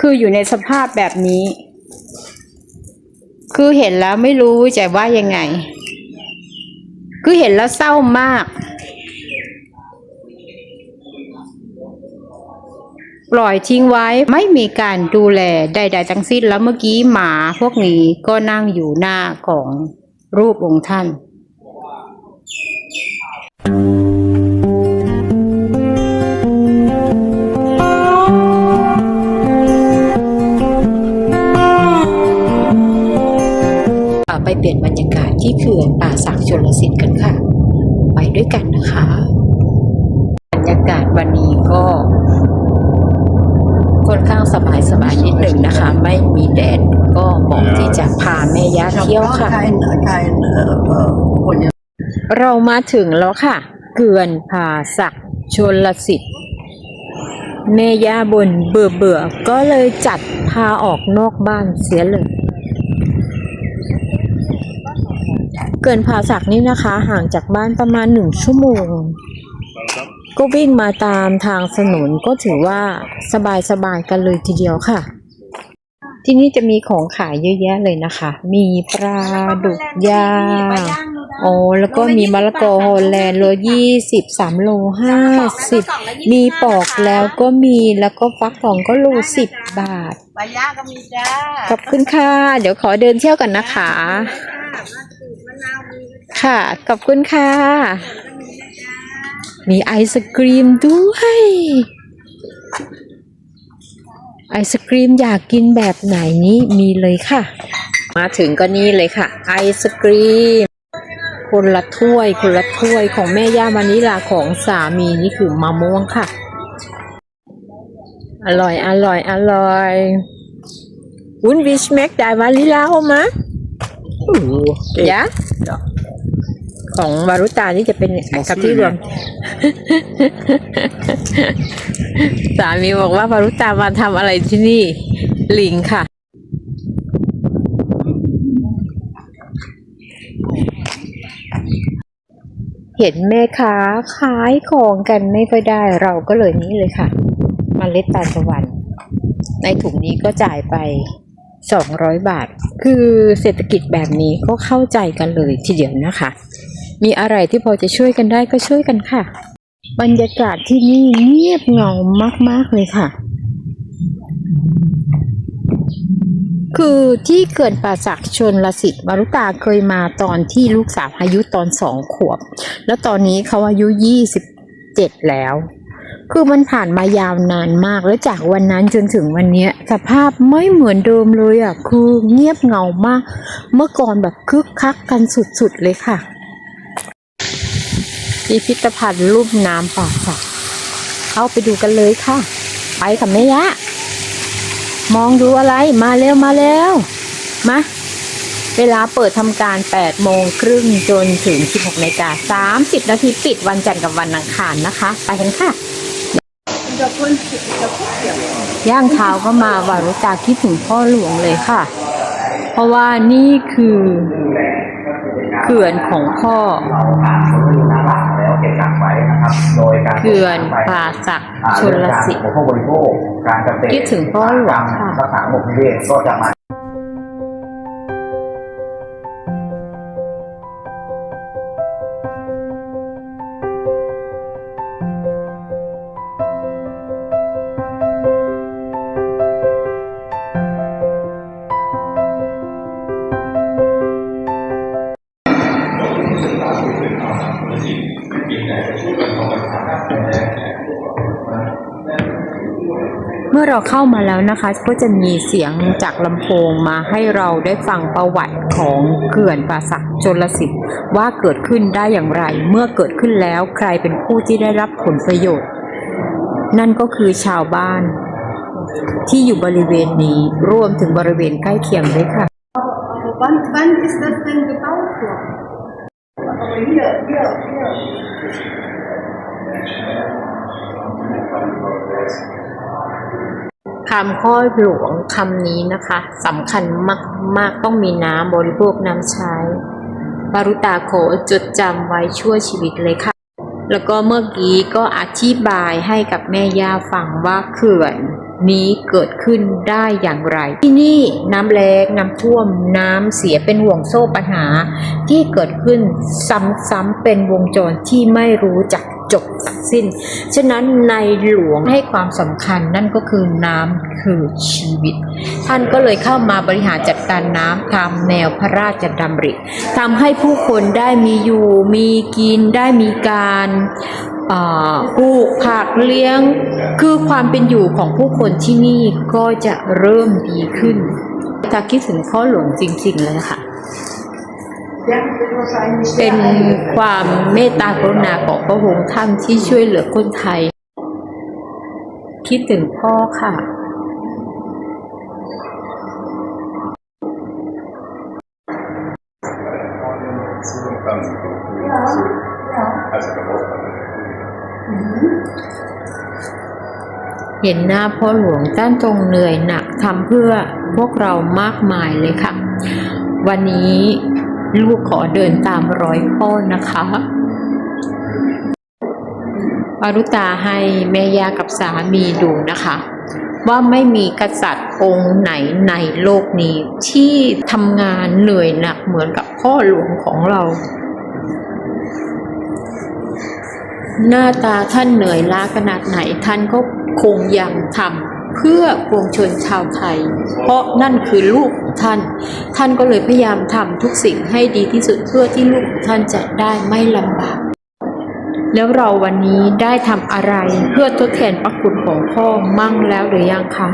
คืออยู่ในสภาพแบบนี้ คือเห็นแล้วไม่รู้จะว่ายังไง คือเห็นแล้วเศร้ามาก ปล่อยทิ้งไว้ไม่มีการดูแลใดๆทั้งสิ้นแล้วเมื่อกี้หมาพวกนี้ก็นั่งอยู่หน้าของรูปองค์ท่านไป ปลี่ยนบรรยากาศที่เขื่อนป่าสักชนลสิทธิ์กันค่ะ ไปด้วยกันนะคะ บรรยากาศวันนี้ก็ค่อนข้างสบายสบายๆนิดหนึ่งนะคะ ไม่มีแดดก็เหมาะที่จะพาแม่ย่าเที่ยวค่ะ เรามาถึงแล้วค่ะเขื่อนผาสักชนลสิทธิ์แม่ย่าบนเบื่อเบื่อก็เลยจัดพาออกนอกบ้านเสียเลย เกินผาสักนี่นะคะ ห่างจากบ้านประมาณหนึ่งชั่วโมง ก็วิ่งมาตามทางถนนก็ถือว่าสบายๆกันเลยทีเดียวค่ะ ที่นี่จะมีของขายเยอะแยะเลยนะคะ มีปลาดุกย่างโอ้แล้วก็มีมะละกอฮอลแลนด์โลยี่สิบสามโลห้าสิบมีปอกแล้วก็มีแล้วก็ฟักทองก็โลสิบบาทปลาย่างก็มีจ้าขอบคุณค่ะ เดี๋ยวขอเดินเที่ยวกันนะคะ ค่ะ ขอบคุณค่ะ มีไอศกรีมด้วย ไอศกรีมอยากกินแบบไหนนี้มีเลยค่ะ มาถึงก็นี่เลยค่ะ ไอศกรีม คนละถ้วย คนละถ้วยของแม่ย่าวานิลาของสามีนี่คือมะม่วงค่ะ อร่อย อร่อย อร่อย Und wie schmeckt der Vanilla Oma? Uh, ยะ ของวารุตานี่จะเป็นกับที่รวม สามีบอกว่าวารุตามาทำอะไรที่นี่ ลิงค่ะ เห็นแม่ค้าขายของกันไม่ค่อยได้เราก็เลยนี้เลยค่ะมเมล็ดตาลตะวันในถุงนี้ก็จ่ายไป200 บาท คือเศรษฐกิจแบบนี้ก็เข้าใจกันเลยทีเดียวนะคะ มีอะไรที่พอจะช่วยกันได้ก็ช่วยกันค่ะ บรรยากาศที่นี่เงียบเหงามาก ๆ เลยค่ะ คือที่เขื่อนป่าสักชนลสิทธิ์วารุตาเคยมาตอนที่ลูกสาวอายุตอนสองขวบ แล้วตอนนี้เขาอายุยี่สิบเจ็ดแล้วคือมันผ่านมายาวนานมากแล้วจากวันนั้นจนถึงวันนี้สภาพไม่เหมือนเดิมเลยอะ คือเงียบเหงามาก เมื่อก่อนแบบคึกคักกันสุดๆเลยค่ะ พิพิธภัณฑ์รูปน้ำป่าสักเข้าไปดูกันเลยค่ะ ไปค่ะแม่ยะ มองดูอะไรมาเร็วมาเร็วมาเวลาเปิดทำการ 8 โมงครึ่งจนถึง 16นาฬิกา30 นาทีปิดวันจันทร์กับวันอังคารนะคะ ไปกันค่ะ ย่างเท้าก็มาวารุตาคิดถึงพ่อหลวงเลยค่ะ เพราะว่านี่คือ ขื่อนของพ่อแล้วเก็บกักไว้นะครับโดยการเขื่อนป่าสักชนลสิทธิ์อุปโภคบริโภคการเกษตรคิดถึงพ่อหลวงค่ะ เวศก็จะมาเมื่อเราเข้ามาแล้วนะคะ ก็จะมีเสียงจากลำโพงมาให้เราได้ฟังประวัติของเขื่อนป่าสักชนลสิทธิ์ว่าเกิดขึ้นได้อย่างไร เมื่อเกิดขึ้นแล้วใครเป็นผู้ที่ได้รับผลประโยชน์ นั่นก็คือชาวบ้าน ที่อยู่บริเวณนี้รวมถึงบริเวณใกล้เคียงด้วยค่ะ wann, wann ist das denn gebaut worden? Hier, hier, hier. คำข้อหลวงคำนี้นะคะสำคัญมาก ๆ ต้องมีน้ำบริโภคน้ำใช้บารุตาโขจดจำไว้ชั่วชีวิตเลยค่ะ แล้วก็เมื่อกี้ก็อธิบายให้กับแม่ย่าฟังว่าเขื่อนนี้เกิดขึ้นได้อย่างไร ที่นี่น้ำแล้งน้ำท่วมน้ำเสียเป็นห่วงโซ่ปัญหา ที่เกิดขึ้นซ้ำๆเป็นวงจรที่ไม่รู้จัก จบสิ้น ฉะนั้นในหลวงให้ความสำคัญนั่นก็คือน้ำคือชีวิต ท่านก็เลยเข้ามาบริหารจัดการน้ำตามแนวพระราชดำริทำให้ผู้คนได้มีอยู่มีกินได้มีการปลูกผักเลี้ยง คือความเป็นอยู่ของผู้คนที่นี่ก็จะเริ่มดีขึ้นถ้าคิดถึงพ่อหลวงจริง ๆ เลยค่ะ เป็นความเมตตากรุณาของพระองค์ท่านที่ช่วยเหลือคนไทย คิดถึงพ่อค่ะ เห็นหน้าพ่อหลวงท่านทรงเหนื่อยหนักทำเพื่อพวกเรามากมายเลยค่ะ วันนี้ ลูกขอเดินตามร้อยพ่อนะคะปารุตาให้แม่ยากับสามีดูนะคะ ว่าไม่มีกษัตริย์องค์ไหนในโลกนี้ ที่ทำงานเหนื่อยหนักเหมือนกับพ่อหลวงของเรา หน้าตาท่านเหนื่อยล้าขนาดไหนท่านก็คงยังทำ เพื่อปวงชนชาวไทย เพราะนั่นคือลูกท่าน ท่านก็เลยพยายามทำทุกสิ่งให้ดีที่สุดเพื่อที่ลูกท่านจะได้ไม่ลำบาก แล้วเราวันนี้ได้ทำอะไรเพื่อทดแทนพระคุณของพ่อมั่งแล้วหรือยังคะ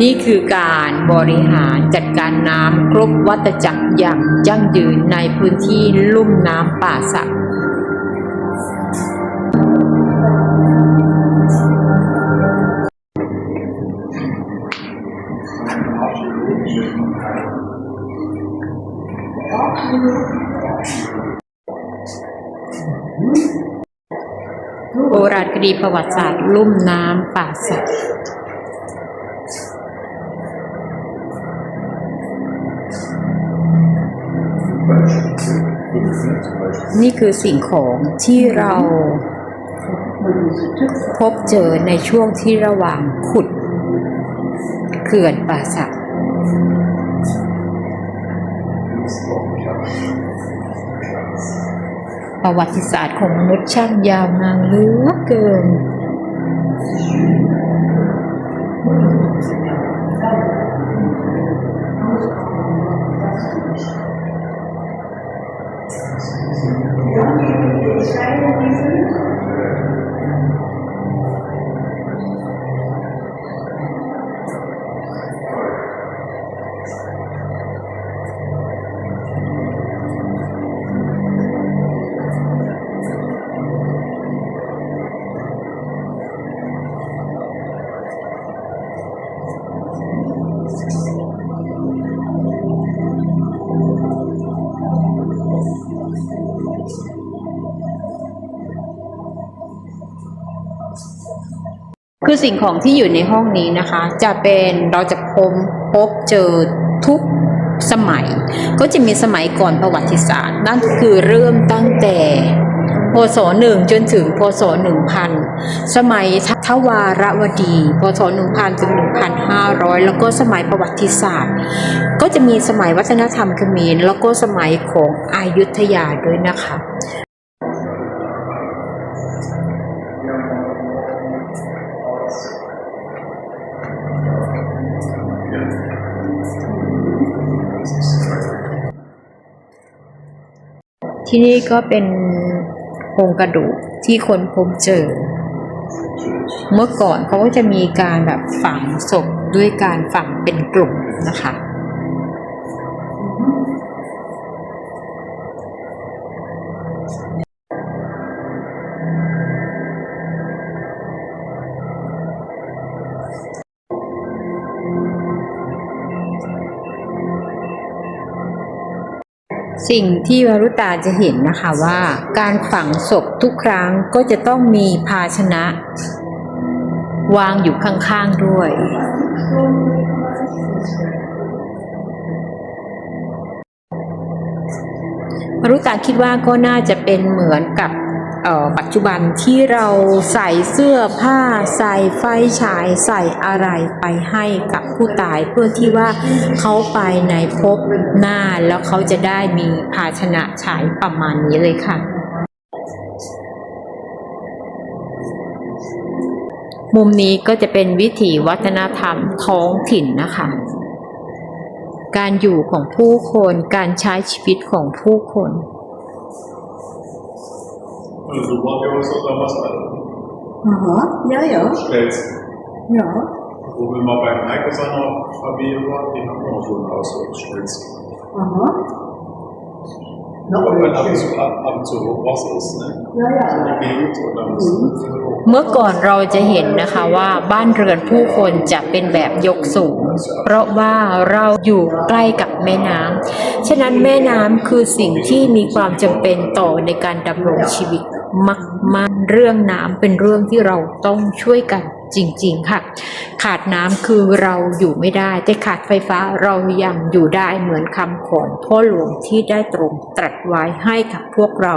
นี่คือการบริหารจัดการน้ำครบวัตจักรอย่างยั่งยืนในพื้นที่ลุ่มน้ำป่าสักโบราณคดีประวัติศาสตร์ลุ่มน้ำป่าสัก นี่คือสิ่งของที่เราพบเจอในช่วงที่ระหว่างขุดเขื่อนป่าสักประวัติศาสตร์ของมนุษย์ช่างยาวนานเหลือเกิน คือสิ่งของที่อยู่ในห้องนี้นะคะ จะเป็นเราจะพบพบเจอทุกสมัย ก็จะมีสมัยก่อนประวัติศาสตร์ นั่นคือเริ่มตั้งแต่พศหนึ่งจนถึงพศหนึ่งพันสมัยทวารวดี พศหนึ่งพันถึงหนึ่งพันห้าร้อยแล้วก็สมัยประวัติศาสตร์ ก็จะมีสมัยวัฒนธรรมเขมรแล้วก็สมัยของอายุทยาด้วยนะคะ ที่นี่ก็เป็นโครงกระดูกที่คนพบเจอ เมื่อก่อนเขาก็จะมีการแบบฝังศพด้วยการฝังเป็นกลุ่มนะคะ สิ่งที่วรุตาจะเห็นนะคะว่าการฝังศพทุกครั้งก็จะต้องมีภาชนะ วางอยู่ข้างๆด้วยวรุตาคิดว่าก็น่าจะเป็นเหมือนกับ ปัจจุบันที่เราใส่เสื้อผ้า ใส่ไฟฉายใส่อะไรไปให้กับผู้ตายเพื่อที่ว่าเขาไปในภพหน้าแล้วเขาจะได้มีภาชนะฉายประมาณนี้เลยค่ะ มุมนี้ก็จะเป็นวิถีวัฒนธรรมท้องถิ่นนะคะ การอยู่ของผู้คนการใช้ชีวิตของผู้คน Also du brauchst ja was oder was Aha, ja, ja. stellst. Ja. Wo wir mal beim Heiko seiner Familie waren, die haben auch so ein Haus, wo es stellst. Aha. Na, Aber wenn ab und okay. zu, ab, ab und zu was ist, ne? Ja, ja. Die Gegend und dann ist es เมื่อก่อนเราจะเห็นนะคะว่าบ้านเรือนผู้คนจะเป็นแบบยกสูง เพราะว่าเราอยู่ใกล้กับแม่น้ำฉะนั้นแม่น้ำคือสิ่งที่มีความจำเป็นต่อในการดำรงชีวิต มากๆเรื่องน้ำเป็นเรื่องที่เราต้องช่วยกันจริงๆค่ะ ขาดน้ำคือเราอยู่ไม่ได้ แต่ขาดไฟฟ้าเรายังอยู่ได้เหมือนคำของพ่อหลวงที่ได้ตรงตรัสไว้ให้กับพวกเรา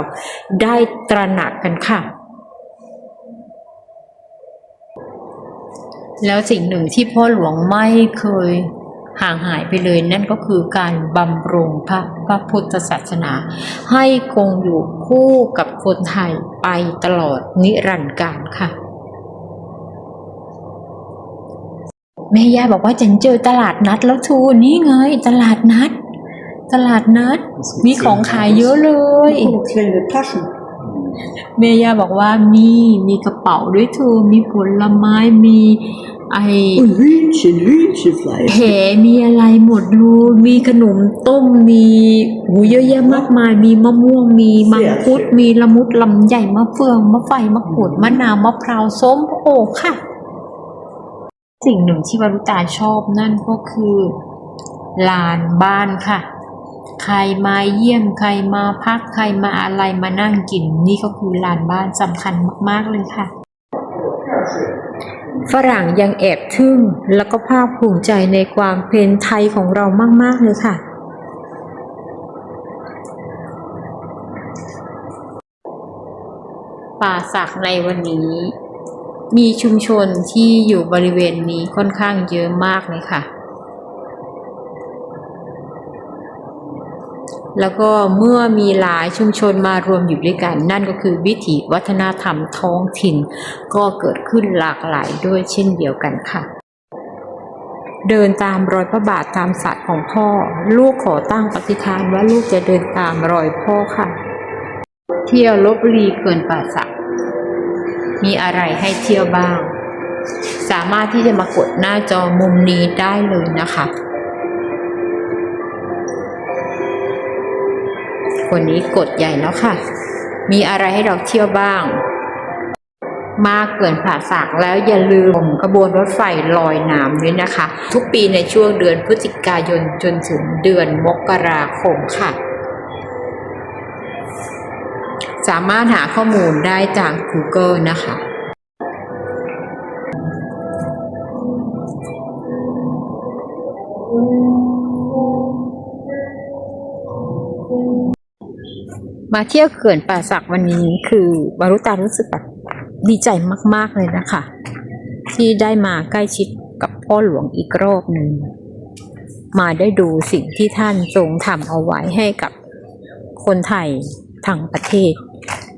ได้ตระหนักกันค่ะแล้วสิ่งหนึ่งที่พ่อหลวงไม่เคย ห่างหายไปเลยนั่นก็คือการบำรุงพระพระพุทธศาสนา ให้คงอยู่คู่กับคนไทยไปตลอดนิรันดร์การค่ะ แม่ย่าบอกว่าฉันเจอตลาดนัดแล้วทูนี่ไงตลาดนัด ตลาดนัด มีของขายเยอะเลยเมย่าบอกว่ามีมีกระเป๋าด้วยเธอมีผลไม้มี ไอ Und Hühnchen, Hühnchenfleisch. แหมีอะไรหมดเลยมีขนมต้มมีหูเยอะแยะมากมาย มีมะม่วงมีมังคุดมีละมุดลำใหญ่มะเฟืองมะไฟมะกรูดมะนาวมะพร้าวส้มโอ้ค่ะ สิ่งหนึ่งที่วรุตาชอบนั่นก็คือลานบ้านค่ะ ใครมาเยี่ยมใครมาพักใครมาอะไรมานั่งกิน นี่ก็คือลานบ้านสำคัญมาก ๆ เลยค่ะ ฝรั่งยังแอบทึ่งแล้วก็ภาคภูมิใจในความเป็นไทยของเรามาก ๆ เลยค่ะ ป่าสักในวันนี้ มีชุมชนที่อยู่บริเวณนี้ค่อนข้างเยอะมากเลยค่ะ แล้วก็เมื่อมีหลายชุมชนมารวมอยู่ด้วยกัน นั่นก็คือวิถีวัฒนธรรมท้องถิ่น ก็เกิดขึ้นหลากหลายด้วยเช่นเดียวกันค่ะ เดินตามรอยพระบาทตามศาสตร์ของพ่อ ลูกขอตั้งปฏิฐานว่าลูกจะเดินตามรอยพ่อค่ะ เที่ยวลบบุรีเกินป่าสัก มีอะไรให้เที่ยวบ้าง สามารถที่จะมากดหน้าจอมุมนี้ได้เลยนะคะ คนนี้กดใหญ่แล้วค่ะ มีอะไรให้เราเที่ยวบ้าง มากเกินผ่าสากแล้วอย่าลืมขบวนรถไฟลอยน้ำด้วยนะคะ ทุกปีในช่วงเดือนพฤศจิกายนจนถึงเดือนมกราคมค่ะ สามารถหาข้อมูลได้จาก Google นะคะม มาเที่ยวเขื่อนป่าสักวันนี้คือบารุตารู้สึกแบบดีใจมาก ๆ เลยนะคะ ที่ได้มาใกล้ชิดกับพ่อหลวงอีกรอบหนึ่ง มาได้ดูสิ่งที่ท่านทรงทำเอาไว้ให้กับคนไทยทั้งประเทศ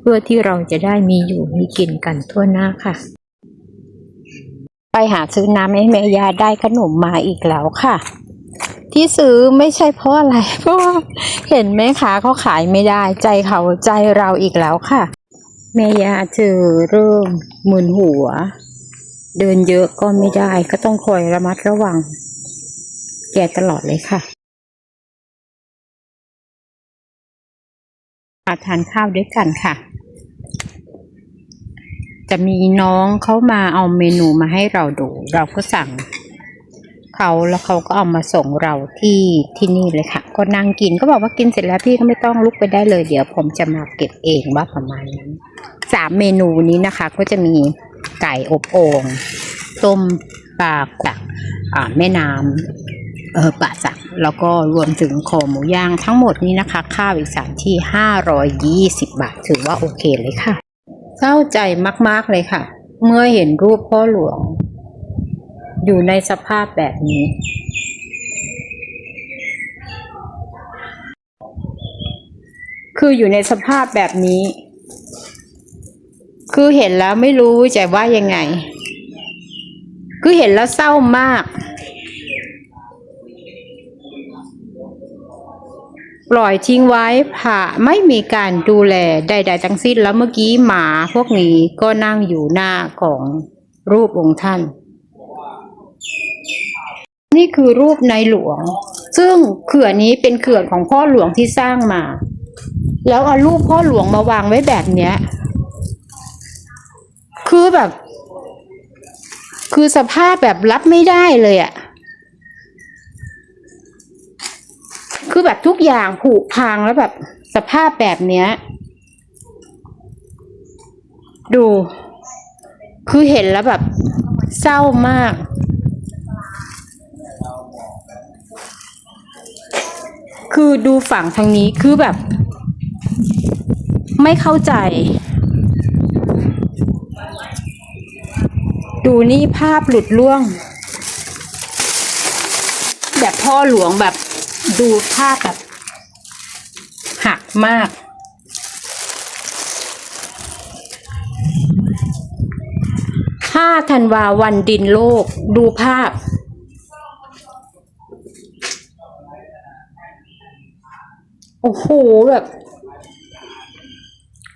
เพื่อที่เราจะได้มีอยู่มีกินกันทั่วหน้าค่ะ ไปหาซื้อน้ำให้แม่ยาได้ขนมมาอีกแล้วค่ะ ที่ซื้อไม่ใช่เพราะอะไร เพราะว่าเห็นแม่ค้าเขาขายไม่ได้ ใจเขาใจเราอีกแล้วค่ะ แม่ยาเธอเริ่มมึนหัว เดินเยอะก็ไม่ได้ก็ต้องคอยระมัดระวัง แกตลอดเลยค่ะมาทานข้าวด้วยกันค่ะ จะมีน้องเขามาเอาเมนูมาให้เราดู เราก็สั่ง เขาแล้วเขาก็เอามาส่งเราที่ที่นี่เลยค่ะ ก็นั่งกินก็บอกว่ากินเสร็จแล้วพี่ก็ไม่ต้องลุกไปได้เลย เดี๋ยวผมจะมาเก็บเองว่าประมาณนั้นสามเมนูนี้นะคะ ก็จะมีไก่อบโอ่งต้มปลาจากแม่น้ำเออป่าสักแล้วก็รวมถึงคอหมูย่างทั้งหมดนี้นะคะค่าอีสามที่ห้าร้อยยี่สิบบาท ถือว่าโอเคเลยค่ะเศร้าใจมากๆเลยค่ะ เมื่อเห็นรูปพ่อหลวง อยู่ในสภาพแบบนี้ คืออยู่ในสภาพแบบนี้ คือเห็นแล้วไม่รู้จะว่ายังไง คือเห็นแล้วเศร้ามาก ปล่อยทิ้งไว้ผ่าไม่มีการดูแลใด ๆ ทั้งสิ้นแล้วเมื่อกี้หมาพวกนี้ก็นั่งอยู่หน้าของรูปองค์ท่าน นี่คือรูปในหลวง ซึ่งเขื่อนนี้เป็นเขื่อนของพ่อหลวงที่สร้างมา แล้วเอารูปพ่อหลวงมาวางไว้แบบเนี้ย คือแบบ คือสภาพแบบรับไม่ได้เลยอะคือแบบทุกอย่างผุพังแล้วแบบสภาพแบบเนี้ย ดู คือเห็นแล้วแบบ เศร้ามาก คือดูฝั่งทางนี้คือแบบ ไม่เข้าใจ ดูนี่ภาพหลุดล่วง แบบพ่อหลวงแบบดูภาพแบบ หักมาก ห้าธันวาวันดินโลก ดูภาพ โอ้โหแบบ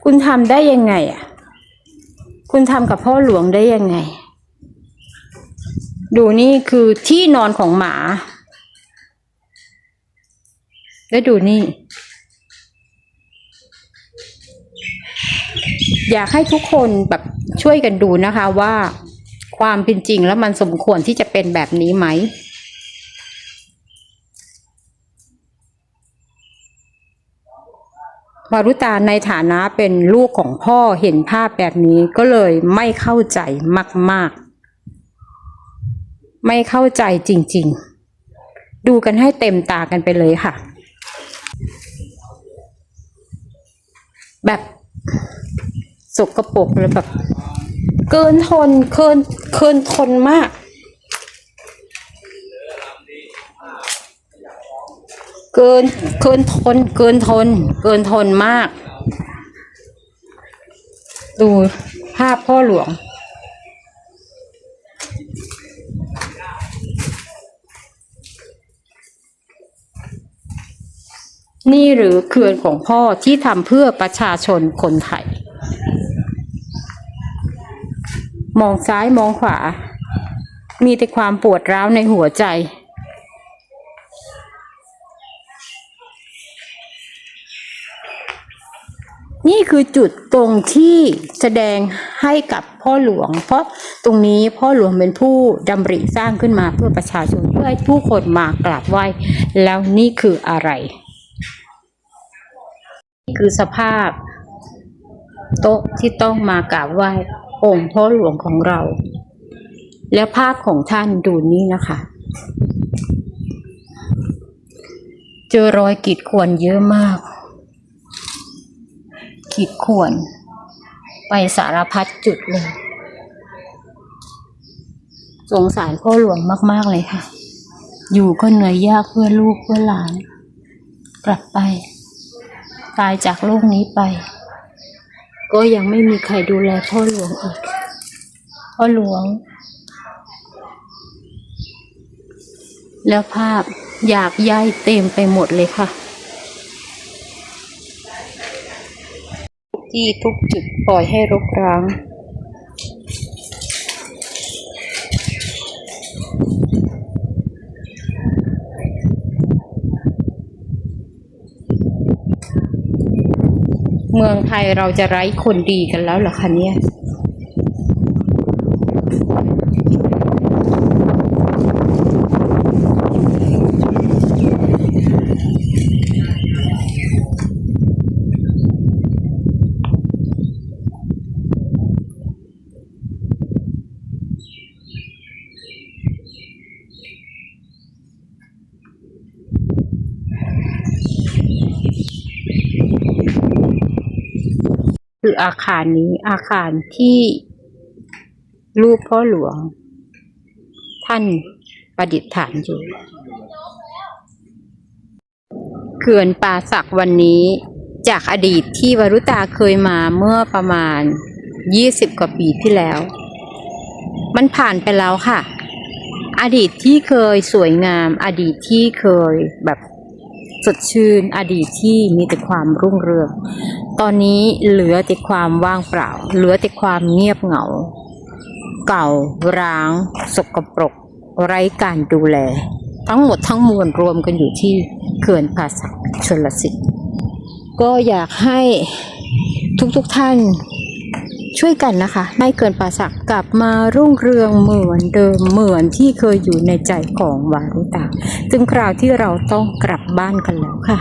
คุณทำได้ยังไง อะ คุณทำกับพ่อหลวงได้ยังไง ดูนี่คือที่นอนของหมา แล้วดูนี่ อยากให้ทุกคนแบบช่วยกันดูนะคะว่าความเป็นจริงแล้วมันสมควรที่จะเป็นแบบนี้ไหม วารุตาในฐานะเป็นลูกของพ่อเห็นภาพแบบนี้ก็เลยไม่เข้าใจมาก ๆ ไม่เข้าใจจริง ๆ ดูกันให้เต็มตากันไปเลยค่ะ แบบสกปรกเลยแบบ เกินทนเกินเกินทนมาก เกินเกินทน เกินทน เกินทนมาก ดูภาพพ่อหลวง นี่หรือเขื่อนของพ่อที่ทำเพื่อประชาชนคนไทย มองซ้ายมองขวา มีแต่ความปวดร้าวในหัวใจ นี่คือจุดตรงที่แสดงให้กับพ่อหลวง เพราะตรงนี้พ่อหลวงเป็นผู้ดำริสร้างขึ้นมาเพื่อประชาชนเพื่อให้ผู้คนมากราบไหว้แล้วนี่คืออะไรนี่คือสภาพ โต๊ะที่ต้องมากราบไหว้องค์พ่อหลวงของเรา แล้วภาพของท่านดูนี่นะคะ เจอรอยกีดข่วนเยอะมาก ขีดข่วน ไปสารพัดจุดเลย สงสารพ่อหลวงมาก ๆ เลยค่ะ อยู่ก็เหนื่อยยากเพื่อลูกเพื่อหลาน กลับไป ตายจากโลกนี้ไป ก็ยังไม่มีใครดูแลพ่อหลวงอีก พ่อหลวง แล้วภาพอยากย้ายเต็มไปหมดเลยค่ะ ที่ทุกจุดปล่อยให้รกร้างเมืองไทยเราจะไร้คนดีกันแล้วหรอคะเนี่ย คืออาคารนี้อาคารที่รูปพ่อหลวง ท่านประดิษฐานอยู่เขื่อนป่าสักวันนี้จากอดีตที่วรุตาเคยมาเมื่อประมาณ20กว่าปีที่แล้ว มันผ่านไปแล้วค่ะ อดีตที่เคยสวยงาม อดีตที่เคยแบบ สดชื่นอดีตที่มีแต่ความรุ่งเรือง ตอนนี้เหลือแต่ความว่างเปล่า เหลือแต่ความเงียบเหงา เก่าร้าง สกปรก ไร้การดูแล ทั้งหมดทั้งมวลรวมกันอยู่ที่เขื่อนป่าสักชนลสิทธิ์ก็อยากให้ทุกๆทท่าน ช่วยกันนะคะให้เกินป่าสักกลับมารุ่งเรืองเหมือนเดิมเหมือนที่เคยอยู่ในใจของวารุตาถึงคราวที่เราต้องกลับบ้านกันแล้วค่ะ